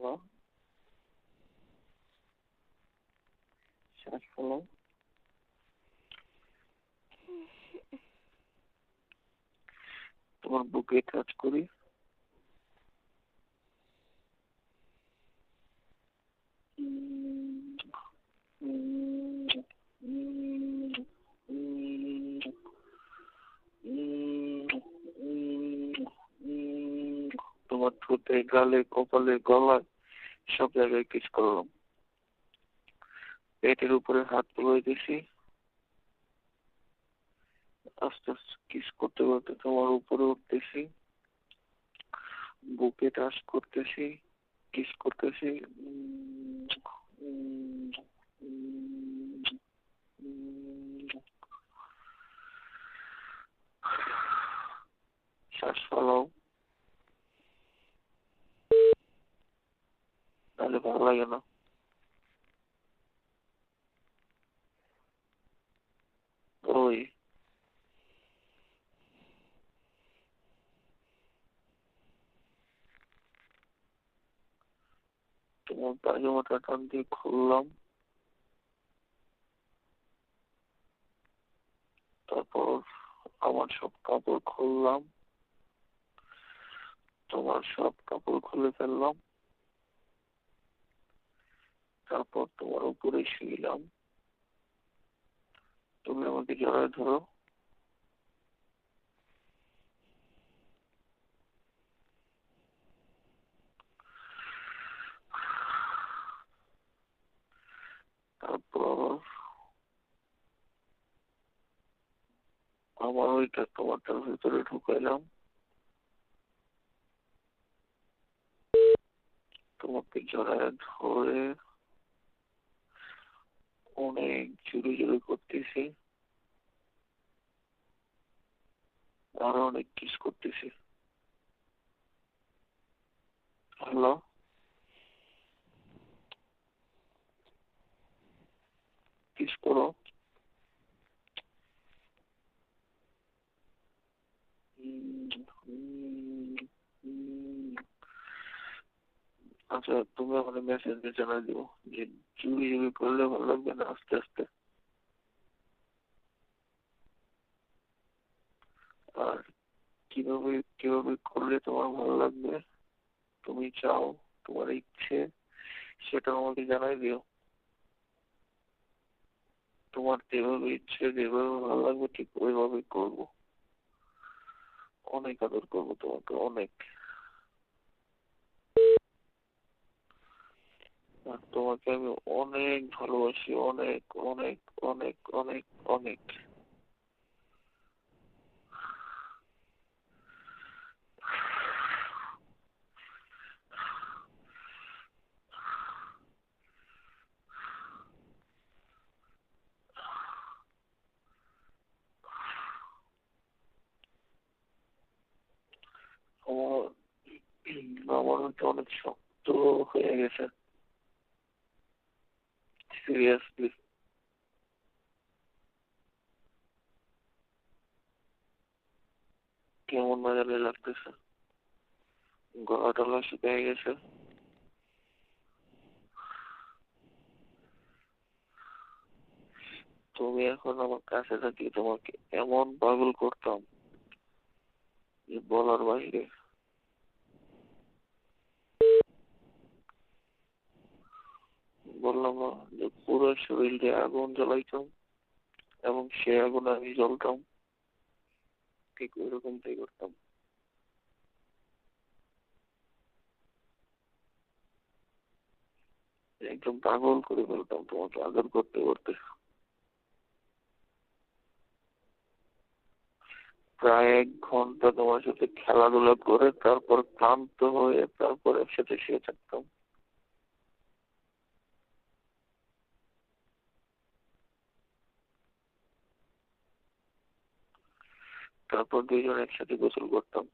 Hello শ্বাস ফেলো তোমার বুকে টাচ করি। তোমার ঠোঁটে, গালে, কপালে, গলায় সব জায়গায় কিস করলাম। পেটের উপরে হাত তুলে দিছি। আস্তে আস্তে কিস করতে করতে তোমার উপরে উঠতেছি। বুকে টাচ করতেছি কিস করতেছি। শ্বাস ফেলাও। ভালো লাগে না ওই তোমার পায়জামাটা টান দিয়ে খুললাম তারপর আমার সব কাপড় খুললাম তোমার সব কাপড় খুলে ফেললাম তারপর তোমার উপরে শুইলাম। তুমি আমাকে জড়ায় ধরো। তারপর আমার ওইটা তোমারটার ভিতরে ঢুকাইলাম। তোমাকে জড়ায় ধরে অনেক জোরে জোরে করতেছে। আরও অনেক কিস করতেছে। হ্যালো কিস করো। আচ্ছা তুমি আমাকে মেসেজ দিয়ে জানাই দিও যে চুরি চুরি করলে ভালো লাগবে না আস্তে আস্তে। আর কীভাবে কীভাবে করলে তোমার ভালো লাগবে, তুমি চাও, তোমার ইচ্ছে সেটা আমাকে জানাই দিও। তোমার যেভাবে ইচ্ছে, যেভাবে ভালো লাগবে ঠিক ওইভাবে করব। অনেক আদর করব তোমাকে, অনেক। আর তোমাকে আমি অনেক ভালোবাসি, অনেক অনেক অনেক অনেক অনেক। আমার অনেক শক্ত হয়ে গেছে। সিরিয়াসলি কেমন বাজারে লাগতেছে গলা টলা শুকিয়ে গেছে তুমি এখন আমার কাছে থাকি তোমাকে এমন পাগল করতাম যে বলার বাইরে বললাম না যে পুরো শরীরে আগুন জ্বলাইতাম এবং সে আগুন আমি জ্বলতাম। ঠিক ওই রকমটাই করতাম। একদম পাগল করে ফেলতাম তোমাকে আদর করতে করতে। প্রায় এক ঘণ্টা তোমার সাথে খেলাধুলা করে, তারপর ক্লান্ত হয়ে, তারপর একসাথে শুয়ে থাকতাম। তারপর দুজনে একসাথে গোসল করতাম।